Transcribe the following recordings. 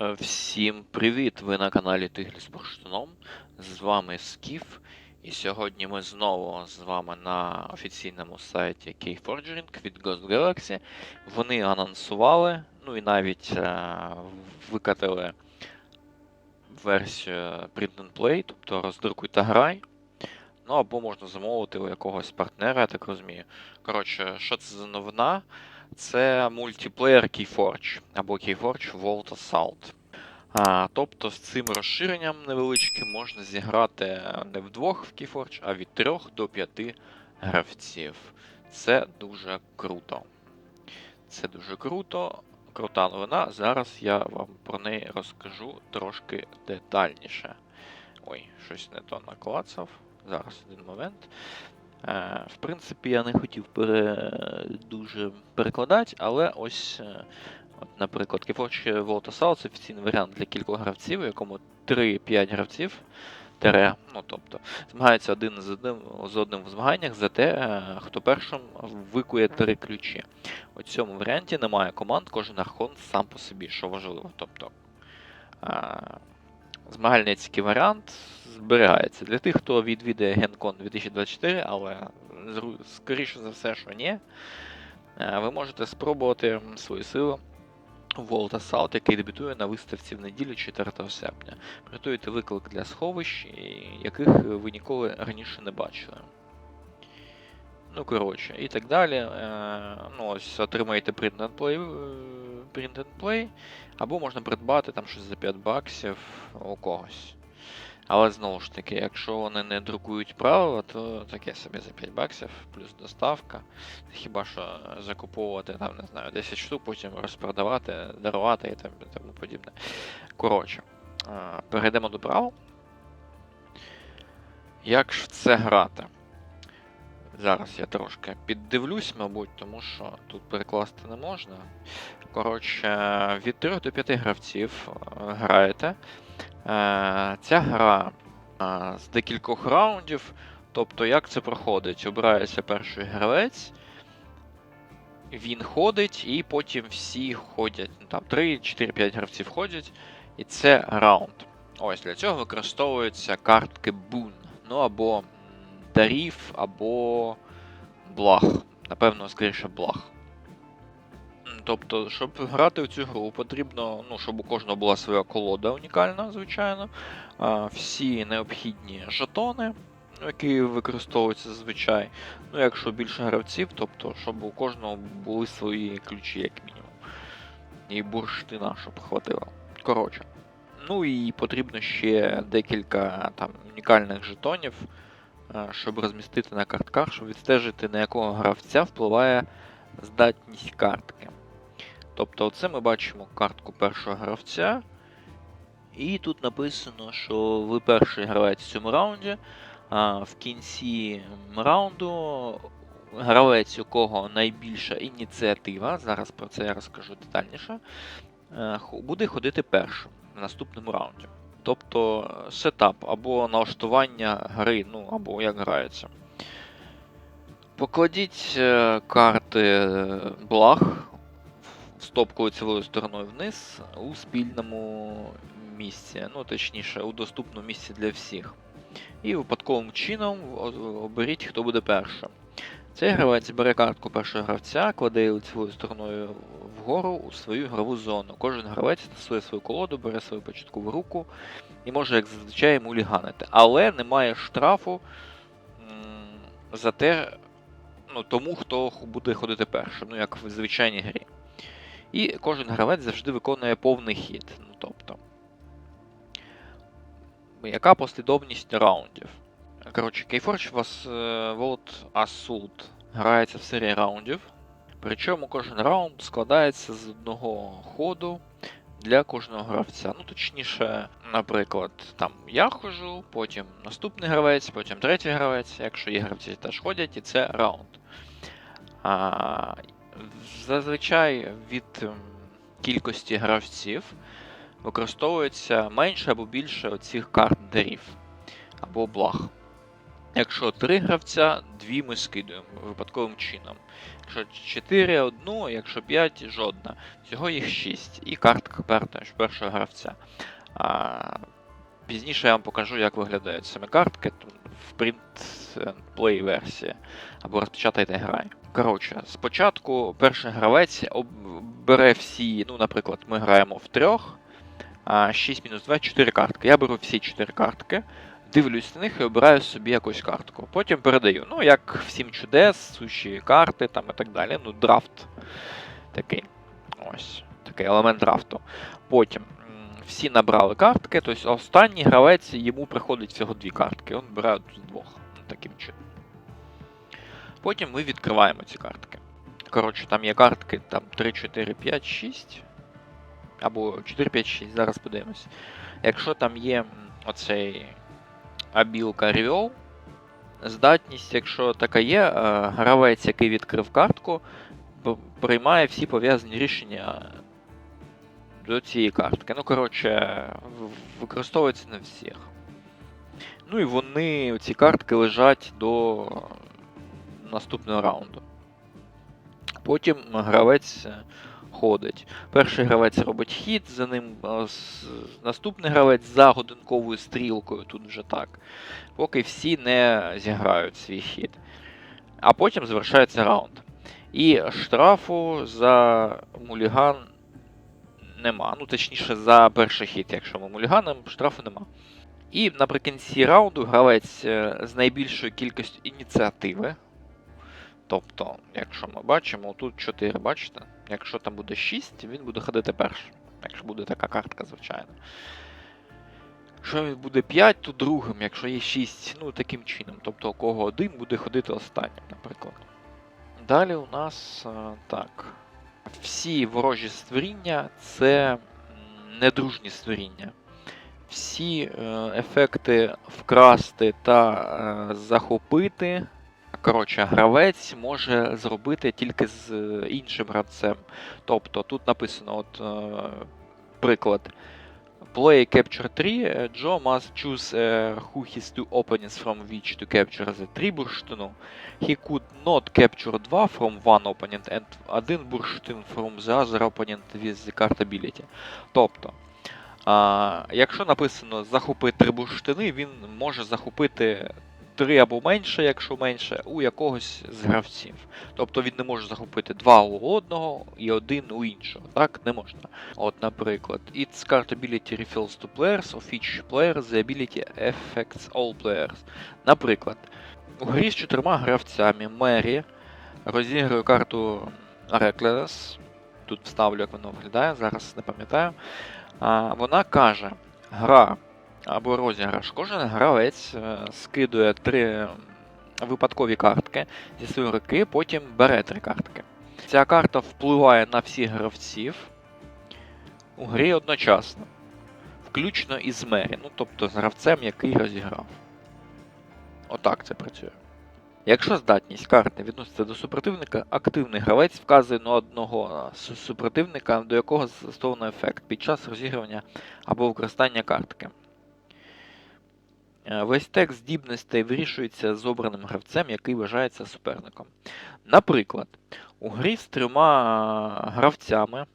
Е, Всім привіт! Ви на каналі Тиглі з Бурштином. З вами Скіф. І сьогодні ми знову з вами на офіційному сайті Keyforging від Ghost Galaxy. Вони анонсували, ну і навіть е, викатили версію Print and Play, тобто роздрукуй та грай. Ну або можна замовити у якогось партнера, я так розумію. Коротше, що це за новина? Це мультиплеєр Keyforge або Keyforge Vault Assault. А, тобто з цим розширенням невеличким можна зіграти не вдвох в Keyforge, а від 3 до 5 гравців. Це дуже круто. Це дуже круто. Крута новина. Зараз я вам про неї розкажу трошки детальніше. Ой, щось не то наклацав. Зараз один момент. Е, В принципі, я не хотів пере... дуже перекладати, але ось, е, от, наприклад, Vault Assault це офіційний варіант для кількох гравців, у якому 3-5 гравців. Тере, ну тобто, змагаються один з одним з одним в змаганнях за те, е, хто першим викує три ключі. У цьому варіанті немає команд, кожен архон сам по собі, що важливо. Тобто, змагальницький варіант зберігається для тих, хто відвідає Генкон 2024, але скоріше за все, що ні. Е, Ви можете спробувати свою силу Волта Саут, який дебютує на виставці в неділю 4 серпня. Приготуйте виклик для сховищ, яких ви ніколи раніше не бачили. Ну, коротше, і так далі. Е, Ну, ось отримаєте print and play, е, print and play, або можна придбати там щось за 5 баксів у когось. Але знову ж таки, якщо вони не друкують правила, то таке собі за 5 баксів, плюс доставка. Хіба що закуповувати там, не знаю, 10 штук, потім розпродавати, дарувати і там, тому подібне. Коротше, е, перейдемо до правил. Як ж в це грати? Зараз я трошки піддивлюсь, мабуть, тому що тут перекласти не можна. Коротше, від 3 до 5 гравців е, граєте. Е, Ця гра е, з декількох раундів. Тобто, як це проходить? Обирається перший гравець, він ходить, і потім всі ходять. Ну, там 3, 4, 5 гравців ходять, і це раунд. Ось для цього використовуються картки Boon. Ну або Дарів, або благ. Напевно, скоріше благ. Тобто, щоб грати в цю гру, потрібно, ну, щоб у кожного була своя колода унікальна, звичайно. Всі необхідні жетони, які використовуються зазвичай. Ну, якщо більше гравців, тобто, щоб у кожного були свої ключі, як мінімум. І бурштина, щоб хватило. Коротше. Ну і потрібно ще декілька там унікальних жетонів, щоб розмістити на картках, щоб відстежити, на якого гравця впливає здатність картки. Тобто, оце ми бачимо картку першого гравця. І тут написано, що ви перший гравець в цьому раунді. А в кінці раунду гравець, у кого найбільша ініціатива, зараз про це я розкажу детальніше, е, буде ходити першим в наступному раунді. Тобто е, сетап або налаштування гри, ну або як грається. Покладіть е, карти е, благ в стопку лицевою стороною вниз у спільному місці, ну точніше, у доступному місці для всіх. І випадковим чином оберіть, хто буде першим. Цей гравець бере картку першого гравця, кладе її лицевою стороною вгору у свою грову зону. Кожен гравець тасує свою колоду, бере свою початкову руку і може, як зазвичай, муліганити. Але немає штрафу за те, ну, тому, хто буде ходити першим, ну як в звичайній грі. І кожен гравець завжди виконує повний хід. Ну, тобто, яка послідовність раундів? Коротше, Keyforge вас е, World грається в серії раундів. Причому кожен раунд складається з одного ходу для кожного гравця. Ну, точніше, наприклад, там я ходжу, потім наступний гравець, потім третій гравець, якщо є гравці теж ходять, і це раунд. А, зазвичай від кількості гравців використовується менше або більше оцих карт дарів або благ. Якщо три гравця, дві ми скидуємо випадковим чином. Якщо 4 одну, якщо 5 жодна. Всього їх 6. І картка першого гравця. А, пізніше я вам покажу, як виглядають саме картки в play версії. Або розпечатайте грай. Коротше, спочатку перший гравець бере всі, ну, наприклад, ми граємо в трьох. 6 мінус 2, 4 картки. Я беру всі 4 картки, дивлюсь на них і обираю собі якусь картку. Потім передаю. Ну, як в 7 чудес, суші карти там і так далі. Ну, драфт такий. Ось. Такий елемент драфту. Потім всі набрали картки, тобто останній гравець йому приходить всього дві картки. Він бере з двох. Ну, таким чином. Потім ми відкриваємо ці картки. Коротше, там є картки там 3, 4, 5, 6. Або 4, 5, 6, зараз подивимось. Якщо там є м, абілка Ревел, здатність, якщо така є, е, гравець, який відкрив картку, приймає всі пов'язані рішення до цієї картки. Ну, коротше, використовується на всіх. Ну і вони, ці картки лежать до наступного раунду. Потім гравець ходить. Перший гравець робить хід, за ним е, наступний гравець за годинковою стрілкою, тут вже так. Поки всі не зіграють свій хід. А потім завершається раунд. І штрафу за муліган нема. Ну, точніше, за перший хід, якщо ми муліганом, штрафу нема. І наприкінці раунду гравець е, з найбільшою кількістю ініціативи. Тобто, якщо ми бачимо, тут 4, бачите? Якщо там буде 6, він буде ходити першим. Якщо буде така картка, звичайно. Якщо він буде 5, то другим, якщо є 6, ну таким чином. Тобто у кого один буде ходити останнім, наприклад. Далі у нас е, так. Всі ворожі створіння це недружні створіння. Всі е, ефекти вкрасти та е, захопити. Коротше, гравець може зробити тільки з е, іншим гравцем. Тобто тут написано, от е, приклад. Play Capture 3, е, Joe must choose е, who his two opponents from which to capture the 3 бурштину. He could not capture 2 from one opponent and один бурштин from the other opponent with the card ability. Тобто, а, якщо написано захопи 3 бурштини, він може захопити 3 або менше, якщо менше, у якогось з гравців. Тобто він не може захопити 2 у одного і один у іншого. Так, не можна. От, наприклад, its card ability refills to players of each player, the ability affects all players. Наприклад, у грі з чотирма гравцями Мері розігрує карту Reckless. Тут вставлю, як воно виглядає, зараз не пам'ятаю. А, вона каже: гра або розіграш. Кожен гравець е, скидує три випадкові картки зі своєї руки, потім бере три картки. Ця карта впливає на всіх гравців у грі одночасно, включно із Мері, ну тобто з гравцем, який розіграв. Отак це працює. Якщо здатність карти відноситься до супротивника, активний гравець вказує на одного супротивника, до якого застосовано ефект під час розігрування або використання картки. Е, Весь текст здібностей вирішується з обраним гравцем, який вважається суперником. Наприклад, у грі з трьома гравцями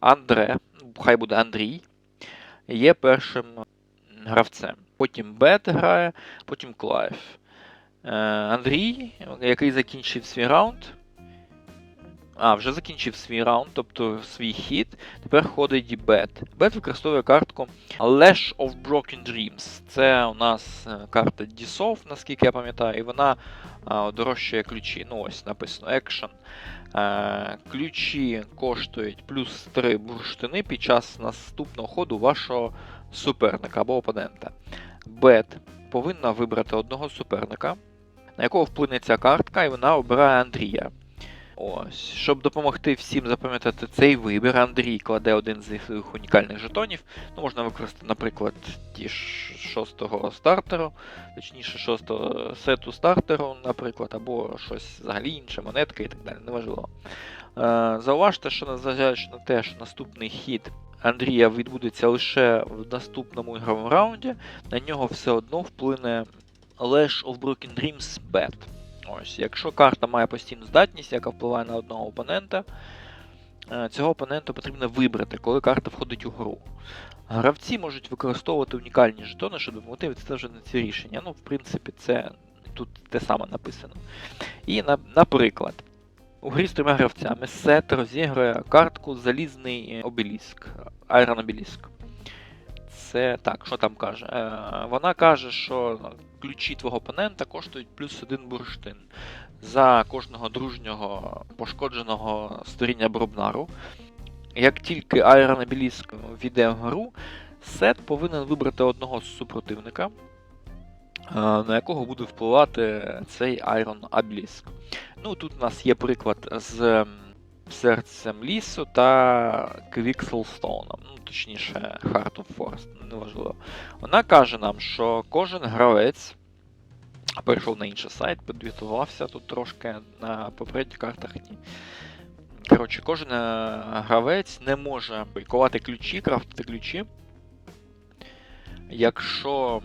Андре, хай буде Андрій, є першим гравцем. Потім Бет грає, потім Клайв. Е, Андрій, який закінчив свій раунд. А, вже закінчив свій раунд, тобто свій хід. Тепер ходить Бет. Бет використовує картку Lash of Broken Dreams. Це у нас е, карта Dissolve, наскільки я пам'ятаю, і вона дорожчає ключі. Ну ось написано Action. Е, ключі коштують плюс 3 бурштини під час наступного ходу вашого суперника або опонента. Бет повинна вибрати одного суперника, на якого вплине ця картка, і вона обирає Андрія. Ось. Щоб допомогти всім запам'ятати цей вибір, Андрій кладе один з своїх унікальних жетонів. Ну, можна використати, наприклад, ті шостого стартеру, точніше, шостого сету стартеру, наприклад, або щось взагалі інше, монетки і так далі, неважливо. Е, зауважте, що незважаючи на те, що наступний хід Андрія відбудеться лише в наступному ігровому раунді, на нього все одно вплине Lash of Broken Dreams Bad. Ось, якщо карта має постійну здатність, яка впливає на одного опонента, е, цього опонента потрібно вибрати, коли карта входить у гру. Гравці можуть використовувати унікальні жетони, щоб допомогти відстежити ці рішення. Ну, в принципі, це тут те саме написано. І, на, наприклад, у грі з трьома гравцями сет розігрує картку Залізний обеліск, Iron Обеліск. Це так, що там каже? Е, вона каже, що ключі твого опонента коштують плюс один бурштин. За кожного дружнього пошкодженого створіння Бробнару. Як тільки Iron Obelisk війде в гру, сет повинен вибрати одного з супротивника, е, на якого буде впливати цей Iron Obelisk. Ну, тут у нас є приклад з серцем лісу та Квікселстоуном, ну, точніше, Heart of Forest, неважливо. Вона каже нам, що кожен гравець перейшов на інший сайт, підготувався тут трошки на попередніх картах. Ні. Коротше, кожен е, гравець не може ковати ключі, крафтити ключі. Якщо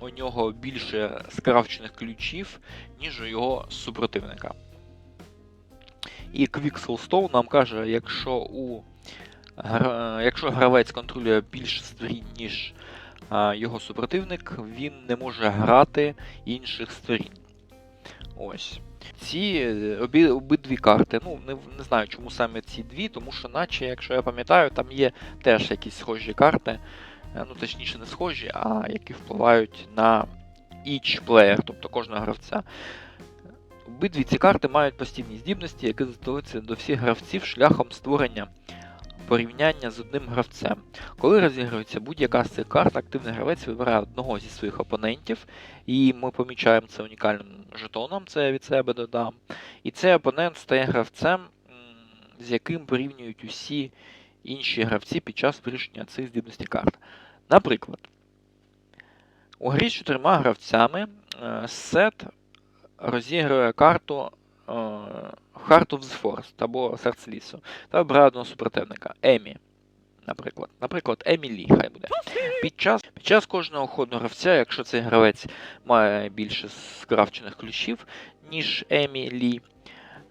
у нього більше скрафчених ключів, ніж у його супротивника. І Quick Quixelstone нам каже, якщо у якщо гравець контролює більше створінь, ніж його супротивник, він не може грати інших створінь. Ось. Ці е, обі, обидві карти, ну не, не знаю, чому саме ці дві, тому що, наче, якщо я пам'ятаю, там є теж якісь схожі карти, е, ну точніше не схожі, а які впливають на each player, тобто кожного гравця. Обидві ці карти мають постійні здібності, які застосуються до всіх гравців шляхом створення порівняння з одним гравцем. Коли розігрується будь-яка з цих карт, активний гравець вибирає одного зі своїх опонентів, і ми помічаємо це унікальним жетоном, це я від себе додам. І цей опонент стає гравцем, з яким порівнюють усі інші гравці під час вирішення цих здібностей карт. Наприклад, у грі з чотирма гравцями е, сет розігрує карту е, Heart of the Forest або Серце лісу та обирає одного супротивника Емі. Наприклад, наприклад, Емі Лі, хай буде. Під час, під час кожного ходу гравця, якщо цей гравець має більше скрафчених ключів, ніж Емі Лі,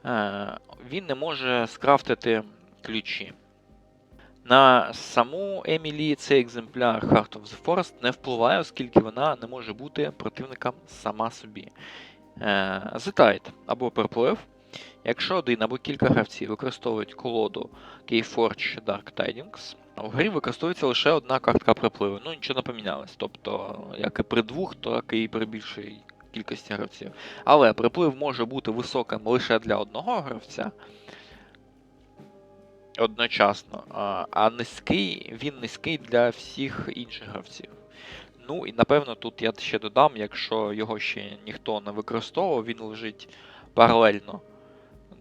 е, він не може скрафтити ключі. На саму Емілі цей екземпляр Heart of the Forest не впливає, оскільки вона не може бути противником сама собі. Е, The Tide або переплив. Якщо один або кілька гравців використовують колоду Keyforge Dark Tidings, у грі використовується лише одна картка припливу. Ну, нічого не помінялось. Тобто, як і при двох, так і при більшій кількості гравців. Але приплив може бути високим лише для одного гравця. Одночасно, а низький, він низький для всіх інших гравців. Ну і напевно тут я ще додам, якщо його ще ніхто не використовував, він лежить паралельно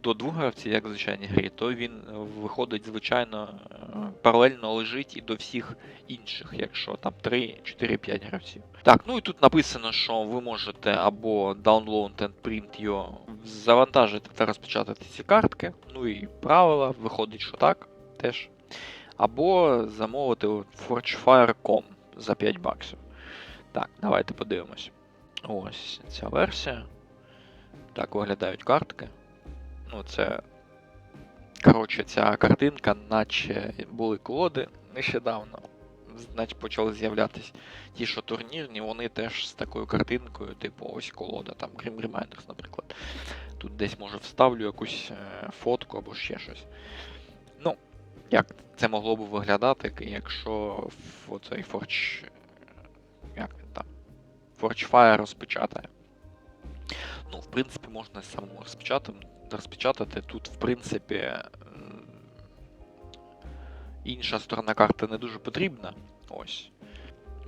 до двох гравців, як в звичайній грі, то він е, виходить, звичайно, е, паралельно лежить і до всіх інших, якщо там 3, 4, 5 гравців. Так, ну і тут написано, що ви можете або download and print його, завантажити та розпечатати ці картки. Ну і правила, виходить, що так теж. Або замовити forgefire.com за 5 баксів. Так, давайте подивимось. Ось ця версія. Так виглядають картки. Ну, це. Коротше, ця картинка, наче були колоди нещодавно. Значить, почали з'являтися ті, що турнірні, вони теж з такою картинкою, типу, ось колода, там Grim Reminders, наприклад. Тут десь може вставлю якусь е, фотку або ще щось. Ну, як це могло б виглядати, якщо в оцей Forge. Як він там? Forgefire розпечатає. Ну, в принципі, можна самому розпечатати. розпечатати. Тут, в принципі, інша сторона карти не дуже потрібна. Ось.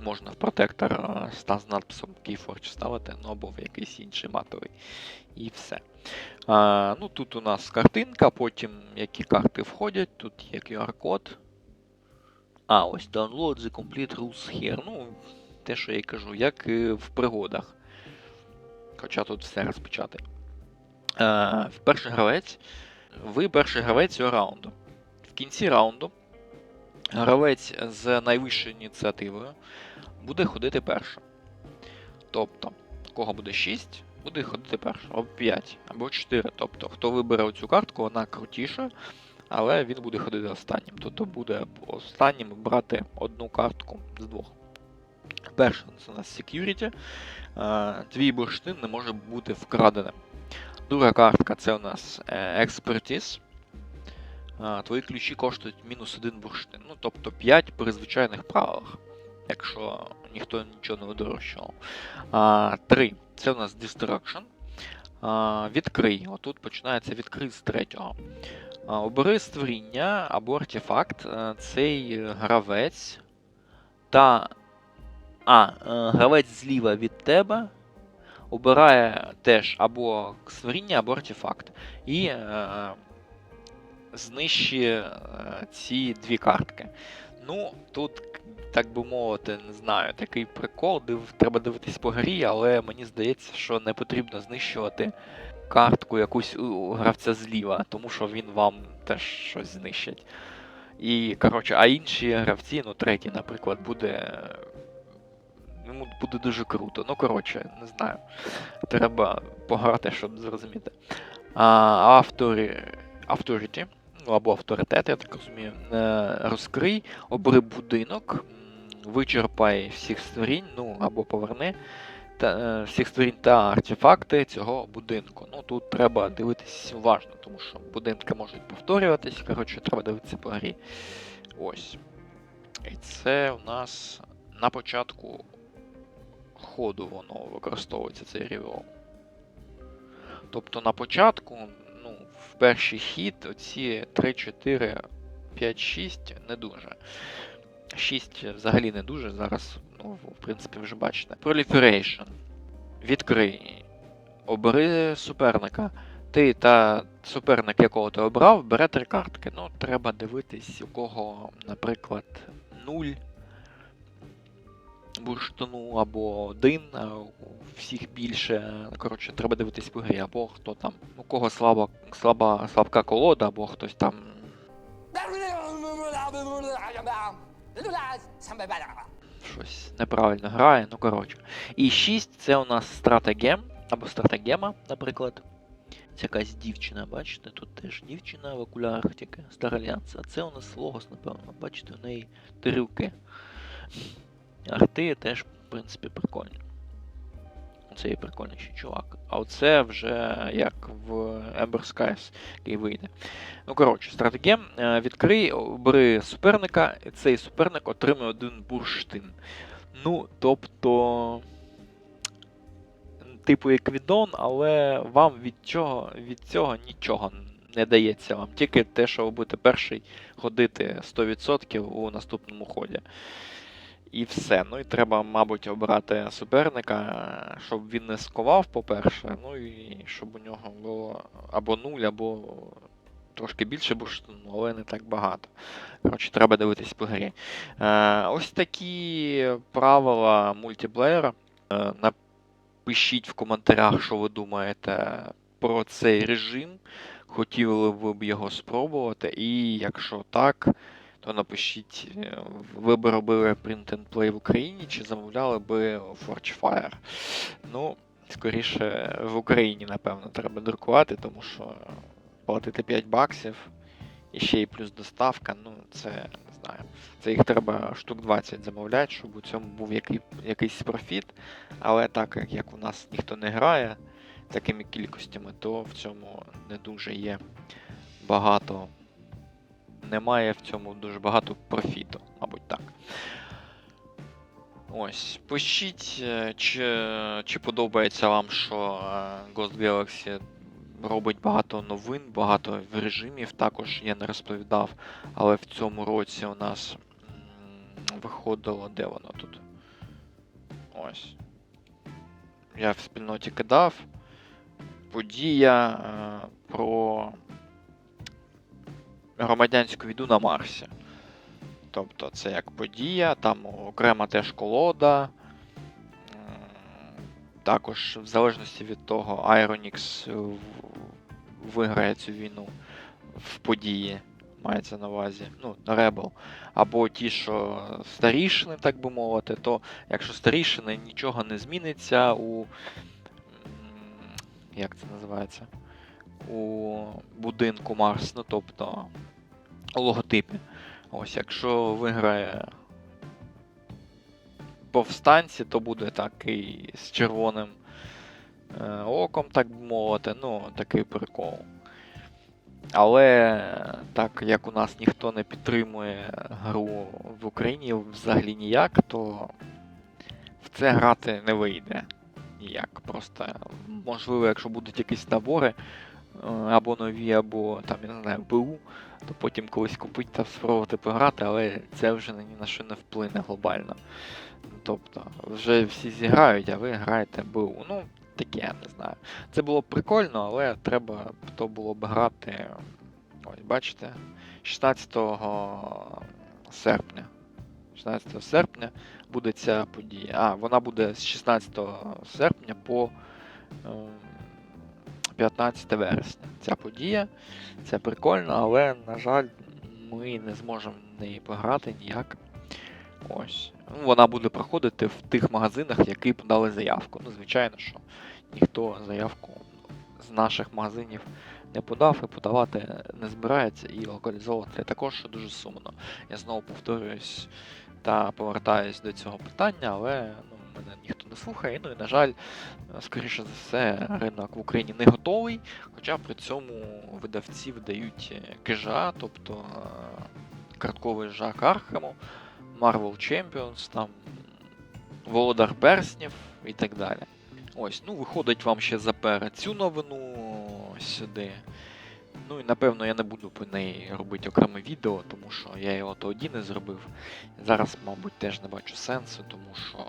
Можна в протектор е, з надписом Keyforge ставити, ну або в якийсь інший матовий. І все. А, ну, тут у нас картинка, потім які карти входять, тут є QR-код. А, ось download the complete rules here. Ну, те, що я кажу, як в пригодах. Хоча тут все розпочати. Е, перший гравець. Ви перший гравець цього раунду. В кінці раунду гравець з найвищою ініціативою буде ходити першим. Тобто, кого буде 6, буде ходити першим, або 5, або 4. Тобто, хто вибере оцю картку, вона крутіша, але він буде ходити останнім. Тобто буде останнім брати одну картку з двох. Перше, це у нас security. Твій бурштин не може бути вкраденим. Друга картка це у нас expertise. Е, Твої ключі коштують мінус один бурштин. Ну, тобто 5 при звичайних правилах, якщо ніхто нічого не видорожчував. А, Три. Це у нас Destruction. Відкрий. Отут починається відкрий з третього. Обери створіння або артефакт. Е, Цей гравець та. А, е, гравець зліва від тебе обирає теж або створіння, або артефакт. І е, знищує е, ці дві картки. Ну, тут, так би мовити, не знаю, такий прикол, див, треба дивитись по грі, але мені здається, що не потрібно знищувати картку якусь у гравця зліва, тому що він вам теж щось знищить. І, коротше, а інші гравці, ну третій, наприклад, буде. Йому буде дуже круто. Ну, коротше, не знаю. Треба пограти, щоб зрозуміти. А, авторі, Authority, ну або авторитет, я так розумію. Е, Розкрий, обери будинок, вичерпай всіх створінь, ну або поверни та, е, всіх створінь та артефакти цього будинку. Ну тут треба дивитись уважно, тому що будинки можуть повторюватись. Коротше, треба дивитися по грі. Ось. І це у нас на початку ходу воно використовується цей рівол. Тобто на початку, ну, в перший хід оці 3, 4, 5, 6 не дуже. 6 взагалі не дуже. Зараз, ну, в принципі, вже бачите. Proliferation. Відкрий. Обери суперника. Ти та суперник, якого ти обрав, бере три картки. Ну, треба дивитись, у кого, наприклад, 0 бурштину або один, а у всіх більше. Коротше, треба дивитись по грі, або хто там, у кого слаба, слаба, слабка колода, або хтось там. щось неправильно грає, ну коротше. І 6 це у нас стратегем, або стратегема, наприклад. Це якась дівчина, бачите? Тут теж дівчина в окулярах тільки старальянця. А це у нас логос, напевно. Бачите, у неї три руки. Арти теж, в принципі, прикольні. Це є прикольніший чувак. А оце вже як в Ember Skies, який вийде. Ну, коротше, стратегем. Е, Відкрий, обери суперника, і цей суперник отримує один бурштин. Ну, тобто. Типу як відон, але вам від цього, від цього нічого не дається вам. Тільки те, що ви будете перший ходити 100% у наступному ході. І все. Ну і треба, мабуть, обрати суперника, щоб він не сковав, по-перше, ну і щоб у нього було або нуль, або трошки більше бурштину, але не так багато. Коротше, треба дивитись по грі. Е, ось такі правила мультиплеєра. Е, напишіть в коментарях, що ви думаєте про цей режим. Хотіли ви б його спробувати, і якщо так то напишіть, е, ви б робили print and play в Україні чи замовляли би Forge Fire. Ну, скоріше, в Україні, напевно, треба друкувати, тому що платити 5 баксів і ще й плюс доставка, ну, це не знаю. Це їх треба штук 20 замовляти, щоб у цьому був який, якийсь профіт. Але так як, як у нас ніхто не грає такими кількостями, то в цьому не дуже є багато немає в цьому дуже багато профіту, мабуть так. Ось, пишіть, е, чи чи подобається вам, що е, Ghost Galaxy робить багато новин, багато режимів. Також я не розповідав, але в цьому році у нас виходило, де воно тут? Ось. Я в спільноті кидав. Подія е, про громадянську війну на Марсі. Тобто це як подія, там окрема теж колода. Також, в залежності від того, Ironix виграє цю війну в події. мається на увазі, ну, Rebel, або ті, що старішини, так би мовити, то якщо старішини нічого не зміниться у. Як це називається? У будинку Марс, ну тобто у логотипі. Ось, якщо виграє повстанці, то буде такий з червоним е, оком, так би мовити, ну, такий прикол. Але так як у нас ніхто не підтримує гру в Україні взагалі ніяк, то в це грати не вийде ніяк. Просто можливо, якщо будуть якісь набори або нові, або там, я не знаю, БУ, то потім колись купити та спробувати пограти, але це вже ні на що не вплине глобально. Тобто, вже всі зіграють, а ви граєте БУ. Ну, таке, я не знаю. Це було прикольно, але треба то було б грати. Ось, бачите, 16 серпня. 16 серпня буде ця подія. А, вона буде з 16 серпня по ем, 15 вересня. Ця подія. Це прикольно, але, на жаль, ми не зможемо в неї пограти ніяк. Ось. Вона буде проходити в тих магазинах, які подали заявку. Ну, звичайно, що ніхто заявку з наших магазинів не подав і подавати не збирається і локалізовувати також що дуже сумно. Я знову повторююсь та повертаюсь до цього питання, але ну, мене ніхто не слухає. Ну і на жаль, скоріше за все, ринок в Україні не готовий, хоча при цьому видавці видають е, кижа, тобто е, картковий жак Архему, Marvel Champions, там Володар Перснів і так далі. Ось, ну виходить вам ще заперед цю новину сюди. Ну і напевно я не буду по неї робити окреме відео, тому що я його тоді не зробив. Зараз, мабуть, теж не бачу сенсу, тому що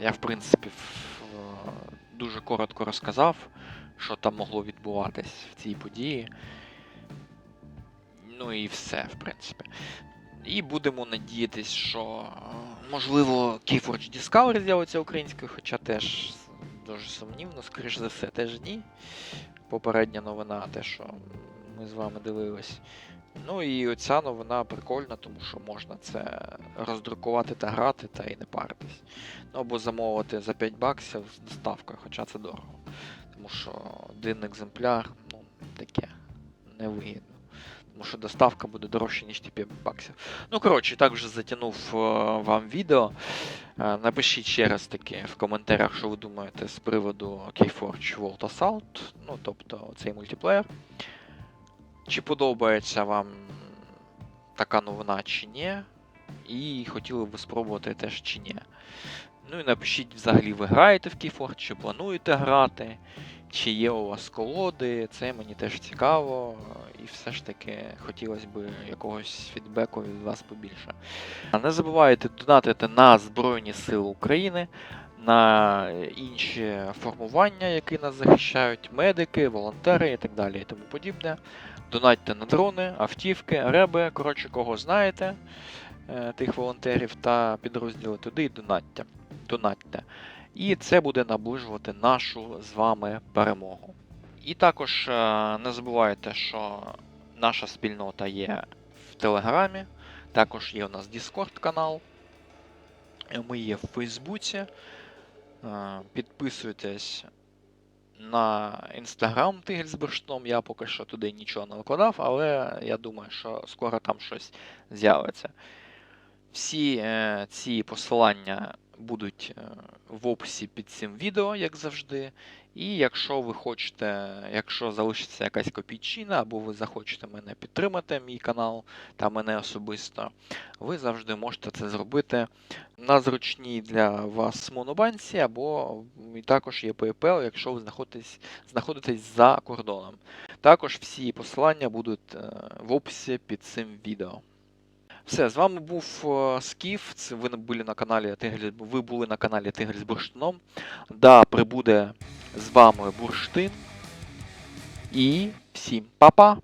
я, в принципі, дуже коротко розказав, що там могло відбуватись в цій події. Ну і все, в принципі. І будемо надіятись, що е, можливо Keyforge Discovery з'явиться українською, хоча теж дуже сумнівно, скоріш за все, теж ні. Попередня новина, те, що ми з вами дивились. Ну і оця новина прикольна, тому що можна це роздрукувати та грати, та і не паритись. Ну або замовити за 5 баксів з доставкою, хоча це дорого. Тому що один екземпляр, ну, таке, невигідно. Тому що доставка буде дорожче, ніж ті 5 баксів. Ну, коротше, так вже затягнув е, вам відео. Е, Напишіть ще раз таки в коментарях, що ви думаєте з приводу Keyforge World Assault, ну, тобто цей мультиплеєр. Чи подобається вам така новина чи ні? І хотіли б спробувати теж чи ні. Ну і напишіть, взагалі, ви граєте в Keyforge, чи плануєте грати, чи є у вас колоди, це мені теж цікаво. І все ж таки хотілося б якогось фідбеку від вас побільше. Не забувайте донатити на Збройні Сили України, на інші формування, які нас захищають, медики, волонтери і так далі і тому подібне. Донатьте на дрони, автівки, реби, коротше, кого знаєте, е, тих волонтерів та підрозділи туди і донатьте. донатьте. І це буде наближувати нашу з вами перемогу. І також е, не забувайте, що наша спільнота є в Телеграмі, також є у нас Discord канал. Ми є в Фейсбуці. Е, Підписуйтесь на інстаграм Тигель з бурштом. Я поки що туди нічого не викладав, але я думаю, що скоро там щось з'явиться. Всі е, ці посилання будуть е, в описі під цим відео, як завжди. І якщо ви хочете, якщо залишиться якась копійчина, або ви захочете мене підтримати, мій канал та мене особисто, ви завжди можете це зробити на зручній для вас монобанці, або і також є PayPal, якщо ви знаходитесь, знаходитесь за кордоном. Також всі посилання будуть е, в описі під цим відео. Все, з вами був е, Скіф. Це ви були на каналі Тигрі, ви були на каналі Тигель з бурштином. Да, прибуде з вами бурштин. І всім па-па!